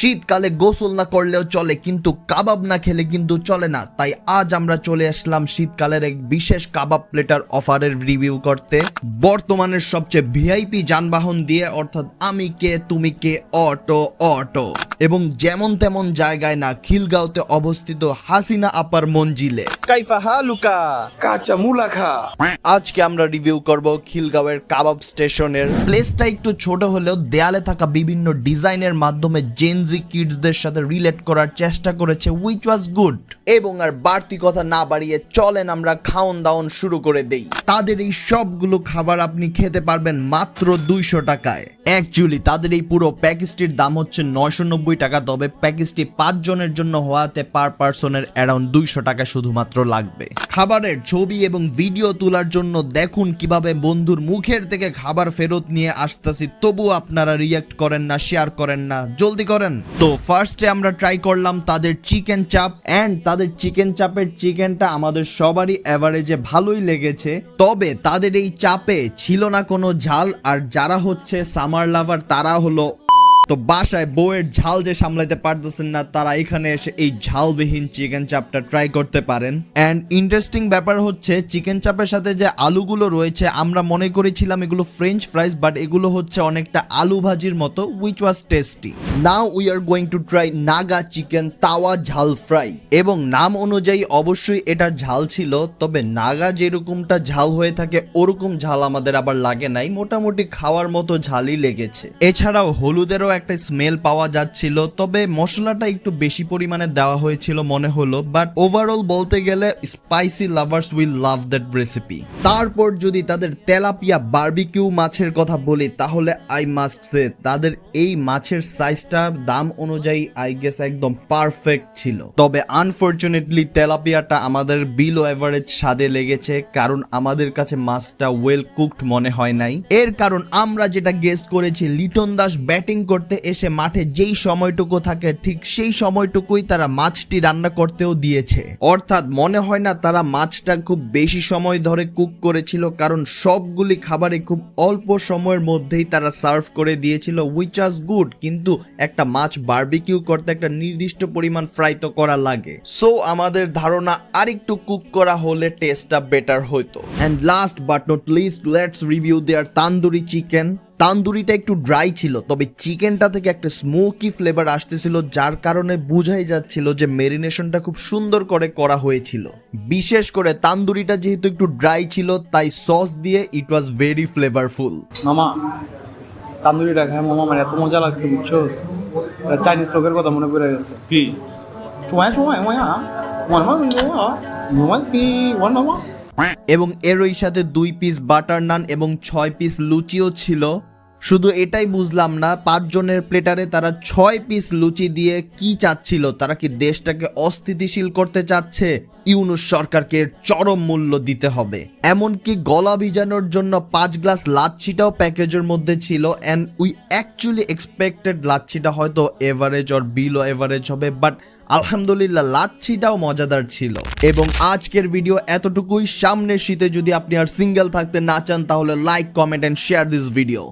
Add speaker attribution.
Speaker 1: শীতকালে গোসল না করলেও চলে, কিন্তু কাবাব না খেলে কিন্তু চলে না। তাই আজ আমরা চলে আসলাম শীতকালের এক বিশেষ কাবাব প্লেটার অফারের রিভিউ করতে। বর্তমানের সবচেয়ে ভিআইপি যানবাহন দিয়ে, অর্থাৎ আমি কে, তুমি কে, অটো অটো। এবং যেমন তেমন জায়গায় না খিলগাঁওতে অবস্থিত হাসিনা আপার মঞ্জিলে। কাইফা হালুকা
Speaker 2: কাঁচা মুলা খা।
Speaker 1: আজকে আমরা রিভিউ করব খিলগাঁওয়ের কাবাব স্টেশনের। প্লেসটা একটু ছোট হলেও দেয়ালে থাকা বিভিন্ন ডিজাইনের মাধ্যমে জেনজি কিডসদের সাথে রিলেট করার চেষ্টা করেছে উইচ ওয়াজ গুড এবং আর বাড়তি কথা না বাড়িয়ে চলেন আমরা খাওন দাওন শুরু করে দেই। তাদের এই সবগুলো খাবার আপনি খেতে পারবেন মাত্র দুইশো টাকায়। অ্যাকচুয়ালি তাদের এই পুরো প্যাকেজটির দাম হচ্ছে নয়শো নব্বই টাকা, তবে প্যাকেজটি পাঁচ জনের জন্য হওয়াতে পার পার্সনের অ্যারাউন্ড দুইশো টাকা শুধুমাত্র লাগবে। খাবারের ছবি এবং ভিডিও তোলার জন্য দেখুন কীভাবে বন্ধুর মুখের থেকে খাবার ফেরত নিয়ে আসতেছি তবু আপনারা রিয়াক্ট করেন না শেয়ার করেন না, জলদি করেন। তো ফার্স্টে আমরা ট্রাই করলাম তাদের চিকেন চাপ অ্যান্ড তাদের চিকেন চাপের চিকেনটা আমাদের সবারই অ্যাভারেজে ভালোই লেগেছে, তবে তাদের এই চাপে ছিল না কোনো ঝাল, আর যারা হচ্ছে সামার লাভার তারা হলো তো বাসায় বউয়ের ঝাল যে সামলাইতে পারতেছেন না, তারা এখানে এসে এই ঝালবিহীন চিকেন চাপটা ট্রাই করতে পারেন। অ্যান্ড ইন্টারেস্টিং ব্যাপার হচ্ছে চিকেন চাপের সাথে যে আলুগুলো রয়েছে, আমরা মনে করেছিলাম এগুলো ফ্রেঞ্চ ফ্রাইস বাট এগুলো হচ্ছে অনেকটা আলু ভাজির মতো which was tasty now we are going to try Naga chicken tawa jhal fry এবং নাম অনুযায়ী অবশ্যই এটা ঝাল ছিল, তবে নাগা যেরকমটা ঝাল হয়ে থাকে, ওরকম ঝাল আমাদের আবার লাগে নাই, মোটামুটি খাওয়ার মতো ঝালই লেগেছে। এছাড়াও হলুদেরও একটা স্মেল পাওয়া যাচ্ছিল, তবে মশলাটা একটু বেশি পরিমাণে দেওয়া হয়েছিল মনে হলো বাট ওভারঅল বলতে গেলে spicy lovers will love that recipe তারপর যদি তাদের তেলাপিয়া বার্বিকিউ মাছের কথা বলি, তাহলে আই মাস্ট সে তাদের এই মাছের সাইজটা দাম অনুযায়ী আই গেস একদম পারফেক্ট ছিল। তবে আনফরচুনেটলি তেলাপিয়াটা আমাদের বিলো এভারেজ স্বাদে লেগেছে, কারণ আমাদের কাছে মাছটা ওয়েল কুকড মনে হয় নাই। এর কারণ আমরা যেটা গেস্ট করেছি, লিটন দাস ব্যাটিং করতে এসে মাঠে যেই সময়টুকু থাকে, ঠিক সেই সময়টুকুই তারা মাছটি রান্না করতেও দিয়েছে। অর্থাৎ মনে হয় না তারা মাছটা খুব বেশি সময় ধরে কুক করেছিল, কারণ সবগুলি খাবারে খুব অল্প সময়ের মধ্যেই তারা সার্ভ করে দিয়েছিল উইচ আস গুড কিন্তু একটা মাছ বারবিকিউ করতে একটা নির্দিষ্ট পরিমাণ ফ্রাই তো করা লাগে। সো আমাদের ধারণা আরেকটু কুক করা হলে টেস্টটা বেটার হতো and last but not least let's review their tandoori chicken তান্দুরিটা একটু ড্রাই ছিল তবে চিকেনটা থেকে একটা স্মোকি ফ্লেভার আসতেছিল যার কারণে বোঝাই যাচ্ছিল যে মেরিনেশনটা খুব সুন্দর করে করা হয়েছিল। বিশেষ করে তান্দুরিটা যেহেতু একটু ড্রাই ছিল তাই সস দিয়ে ইট ওয়াজ ভেরি ফ্লেভারফুল
Speaker 2: মামা তান্দুরিটা খায় মামা আমার এত মজা লাগছে বুঝছ? চাইনিজ লোকের কথা মনে পড়ে গেছে।
Speaker 3: কি?
Speaker 2: চুয়ায় চুয়ায় মায়া ওয়ান মা ওয়ান পি ওয়ান মামা
Speaker 1: এবং এরই সাথে দুই পিস বাটার নান এবং ছয় পিস লুচিও ছিল। শুধু এটাই বুঝলাম না, পাঁচজনের প্লেটারে তারা ছয় পিস লুচি দিয়ে কি চাচ্ছিল? তারা কি দেশটাকে অস্থিতিশীল করতে চাচ্ছে? ইউনুস সরকারকে চরম মূল্য দিতে হবে। এমনকি গলা ভিজানোর জন্য পাঁচ গ্লাস লাচ্ছিটাও প্যাকেজের মধ্যে ছিল অ্যান্ড উই অ্যাকচুয়ালি এক্সপেক্টেড লাচ্ছিটা হয়তো এভারেজ অর বিলো এভারেজ হবে বাট আলহামদুলিল্লাহ লাচ্ছিটাও মজাদার ছিল। এবং আজকের ভিডিও এতটুকুই। সামনের শীতে যদি আপনি আর সিঙ্গেল থাকতে না চান, তাহলে like comment and share this video